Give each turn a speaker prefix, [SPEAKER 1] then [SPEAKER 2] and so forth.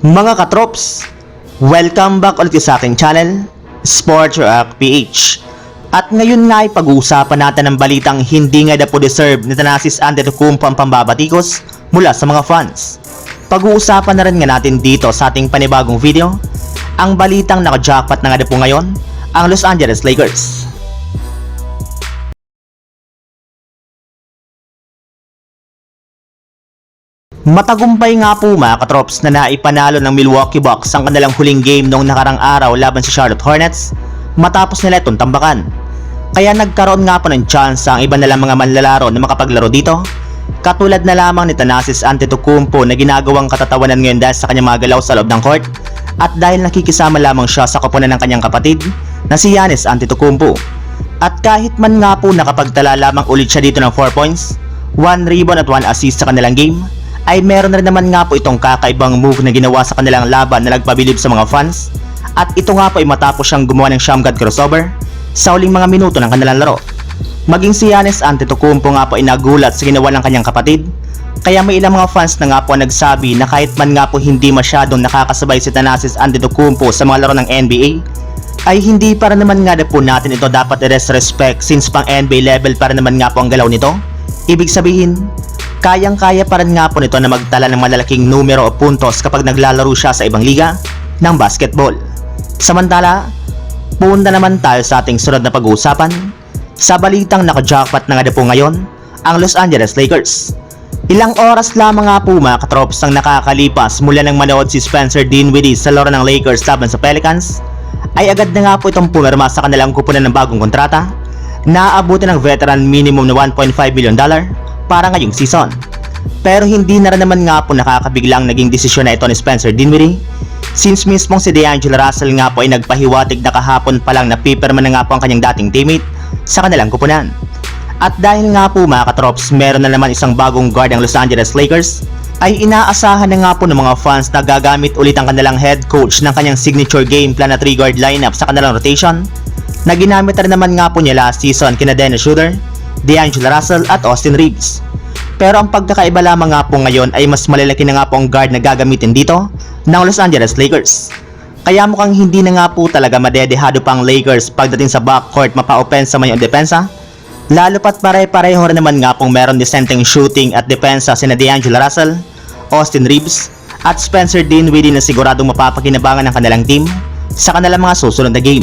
[SPEAKER 1] Mga katrops, welcome back ulit sa aking channel, Sports Rock PH. At ngayon nga ay pag-uusapan natin ang balitang hindi nga na po deserve ni Thanasis Antetokounmpo ang pambabatikos mula sa mga fans. Pag-uusapan na rin nga natin dito sa ating panibagong video, ang balitang naka-jackpot na nga na po ngayon, ang Los Angeles Lakers. Matagumpay nga po mga katrops na naipanalo ng Milwaukee Bucks ang kanilang huling game noong nakarang araw laban sa Charlotte Hornets matapos nila itong tambakan. Kaya nagkaroon nga po ng chance ang iba nilang mga manlalaro na makapaglaro dito. Katulad na lamang ni Thanasis Antetokounmpo na ginagawang katatawanan ngayon dahil sa kanyang mga galaw sa loob ng court at dahil nakikisama lamang siya sa koponan ng kanyang kapatid na si Giannis Antetokounmpo. At kahit man nga po nakapagtala lamang ulit siya dito ng 4 points, 1 rebound at 1 assist sa kanilang game, ay meron rin naman nga po itong kakaibang move na ginawa sa kanilang laban na nagpabilib sa mga fans at ito nga po ay matapos siyang gumawa ng Shamgad crossover sa uling mga minuto ng kanilang laro. Maging si Giannis Antetokounmpo nga po ay nagulat sa ginawa ng kanyang kapatid kaya may ilang mga fans na nga po nagsabi na kahit man nga po hindi masyadong nakakasabay si Thanasis Antetokounmpo sa mga laro ng NBA ay hindi para naman nga na po natin ito dapat i-respect since pang NBA level para naman nga po ang galaw nito. Ibig sabihin, kayang-kaya pa rin nga po nito na magtala ng malalaking numero o puntos kapag naglalaro siya sa ibang liga ng basketball. Samantala, punta naman tayo sa ating sunod na pag-uusapan sa balitang naka-jackpot na nga po ngayon ang Los Angeles Lakers. Ilang oras lamang nga po mga katrops ang nakakalipas mula nang manood si Spencer Dinwiddie sa laro ng Lakers laban sa Pelicans ay agad na nga po itong pumirma sa kanilang kupunan ng bagong kontrata na aabutin ng veteran minimum na 1.5 million dollar para ngayong season. Pero hindi na rin naman nga po nakakabiglang naging desisyon na ito ni Spencer Dinwiddie since mismong si DeAngelo Russell nga po ay nagpahiwatig na kahapon pa lang na pipirma na nga po ang kanyang dating teammate sa kanilang kupunan. At dahil nga po mga katrops, meron na naman isang bagong guard ang Los Angeles Lakers, ay inaasahan na nga po ng mga fans na gagamit ulit ang kanilang head coach ng kanyang signature game plan na 3-guard lineup sa kanilang rotation na ginamit na rin naman nga po niya last season kina Dennis Schroeder, DeAngelo Russell at Austin Reeves. Pero ang pagkakaiba lamang nga po ngayon ay mas malalaki na nga po ang guard na gagamitin dito ng Los Angeles Lakers. Kaya mukhang hindi na nga po talaga madedehado pa ang Lakers pagdating sa backcourt mapa-opensa man yung depensa Lalo pat pare-pareho rin naman nga pong meron disenteng shooting at depensa sina DeAngelo Russell, Austin Reeves, at Spencer Dinwiddie na siguradong mapapakinabangan ng kanilang team sa kanilang mga susunod na game.